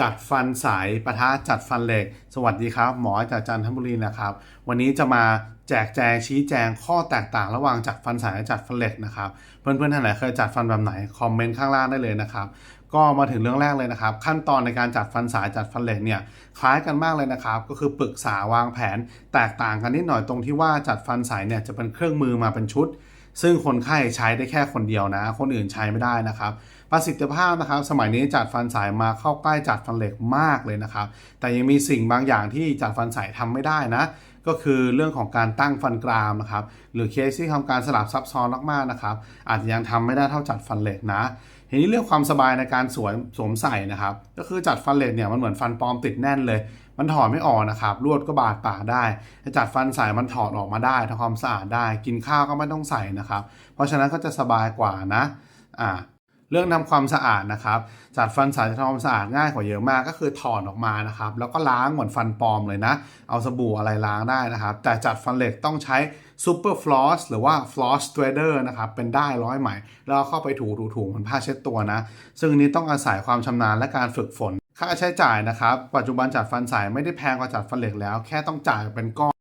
จัดฟันสายปะทะจัดฟันเหล็ก สวัสดีครับ หมอจากจันทบุรีนะครับ วันนี้จะมาแจกแจงชี้แจงข้อแตกต่างระหว่างจัดฟันสายและจัดฟันเหล็กนะครับ เพื่อนๆท่านไหนเคยจัดฟันแบบไหนคอมเมนต์ข้างล่างได้เลยนะครับ ก็มาถึงเรื่องแรกเลยนะครับ ขั้นตอนในการจัดฟันสายจัดฟันเหล็กเนี่ยคล้ายกันมากเลยนะครับ ก็คือปรึกษาวางแผนแตกต่างกันนิดหน่อยตรงที่ว่าจัดฟันสายเนี่ยจะเป็นเครื่องมือมาเป็นชุด ซึ่งคนไข้ใช้ได้แค่คนเดียวนะ คนอื่นใช้ไม่ได้นะครับประสิทธิภาพนะครับ สมัยนี้จัดฟันสายมาเข้าใกล้จัดฟันเหล็กมากเลยนะครับ แต่ยังมีสิ่งบางอย่างที่จัดฟันสายทำไม่ได้นะ ก็คือเรื่องของการตั้งฟันกรามนะครับหรือเคสที่ทำการสลับซับซ้อนมากๆนะครับอาจจะยังทำไม่ได้เท่าจัดฟันเหล็กนะทีนี้เรื่องความสบายในการสวมสวมใส่นะครับ ก็คือจัดฟันเหล็กเนี่ยมันเหมือนฟันปลอมติดแน่นเลย มันถอดไม่ออกนะครับลวดก็บาดปากได้ถ้าจัดฟันสายมันถอดออกมาได้ทำความสะอาดได้ กินข้าวก็ไม่ต้องใส่นะครับ เพราะฉะนั้นก็จะสบายกว่านะอ่า เรื่องทำความสะอาดนะครับ จัดฟันสายจะทำความสะอาดง่ายกว่าเยอะมากก็คือถอดออกมานะครับ แล้วก็ล้างเหมือนฟันปลอมเลยนะ เอาสบู่อะไรล้างได้นะครับ แต่จัดฟันเหล็กต้องใช้ซูเปอร์ฟลอสหรือว่าฟลอส t เ a เดอร์นะครับ เป็นได้ร้อยไหม แล้วเข้าไปถูถูถูเหมือนผ้าเช็ดตัวนะ ซึ่งนนี้ต้องอาศัยความชำนาญและการฝึกฝน ค่าใช้จ่ายนะครับ ปัจจุบันจัดฟันสายไม่ได้แพงกว่าจัดฟันเหล็กแล้ว แค่ต้องจ่ายเป็นก้อน